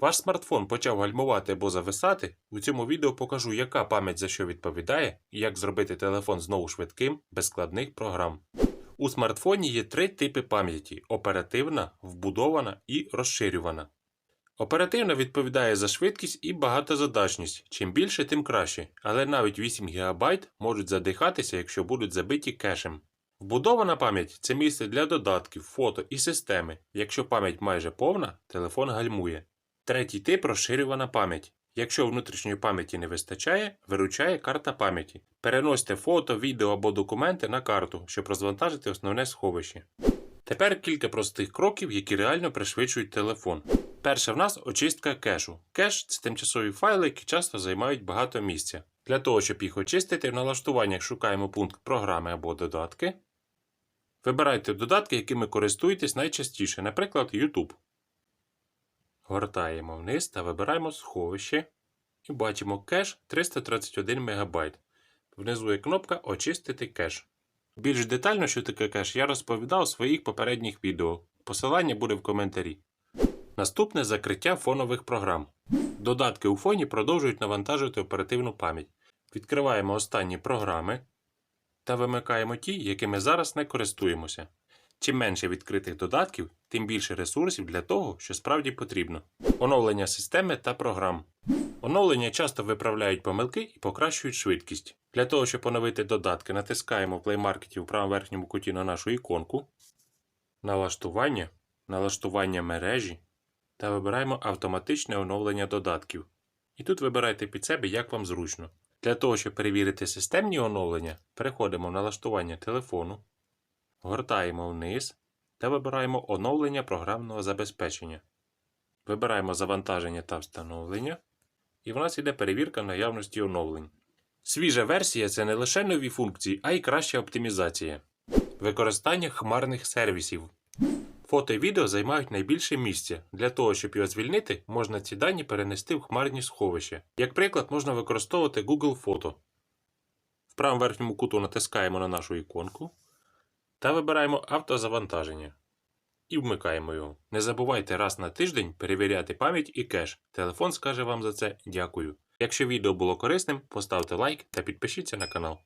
Ваш смартфон почав гальмувати або зависати. У цьому відео покажу, яка пам'ять за що відповідає і як зробити телефон знову швидким без складних програм. У смартфоні є три типи пам'яті: оперативна, вбудована і розширювана. Оперативна відповідає за швидкість і багатозадачність. Чим більше, тим краще, але навіть 8 ГБ можуть задихатися, якщо будуть забиті кешем. Вбудована пам'ять це місце для додатків, фото і системи. Якщо пам'ять майже повна, телефон гальмує. Третій тип розширювана пам'ять. Якщо внутрішньої пам'яті не вистачає, виручає карта пам'яті. Переносьте фото, відео або документи на карту, щоб розвантажити основне сховище. Тепер кілька простих кроків, які реально пришвидшують телефон. Перше в нас очистка кешу. Кеш це тимчасові файли, які часто займають багато місця. Для того, щоб їх очистити, в налаштуваннях шукаємо пункт програми або додатки. Вибирайте додатки, якими користуєтесь найчастіше, наприклад, YouTube. Гортаємо вниз та вибираємо сховище. І бачимо кеш 331 МБ. Внизу є кнопка Очистити кеш. Більш детально, що таке кеш, я розповідав у своїх попередніх відео. Посилання буде в коментарі. Наступне закриття фонових програм. Додатки у фоні продовжують навантажувати оперативну пам'ять. Відкриваємо останні програми та вимикаємо ті, якими зараз не користуємося. Чим менше відкритих додатків, тим більше ресурсів для того, що справді потрібно. Оновлення системи та програм. Оновлення часто виправляють помилки і покращують швидкість. Для того, щоб оновити додатки, натискаємо в Play Market у правому верхньому куті на нашу іконку, налаштування, налаштування мережі та вибираємо автоматичне оновлення додатків. І тут вибирайте під себе, як вам зручно. Для того, щоб перевірити системні оновлення, переходимо в налаштування телефону, гортаємо вниз та вибираємо оновлення програмного забезпечення. Вибираємо завантаження та встановлення, і в нас йде перевірка наявності оновлень. Свіжа версія це не лише нові функції, а й краща оптимізація. Використання хмарних сервісів. Фото і відео займають найбільше місця. Для того, щоб його звільнити, можна ці дані перенести в хмарні сховища. Як приклад, можна використовувати Google Фото. В правому верхньому куту натискаємо на нашу іконку та вибираємо автозавантаження. І вмикаємо його. Не забувайте раз на тиждень перевіряти пам'ять і кеш. Телефон скаже вам за це дякую. Якщо відео було корисним, поставте лайк та підпишіться на канал.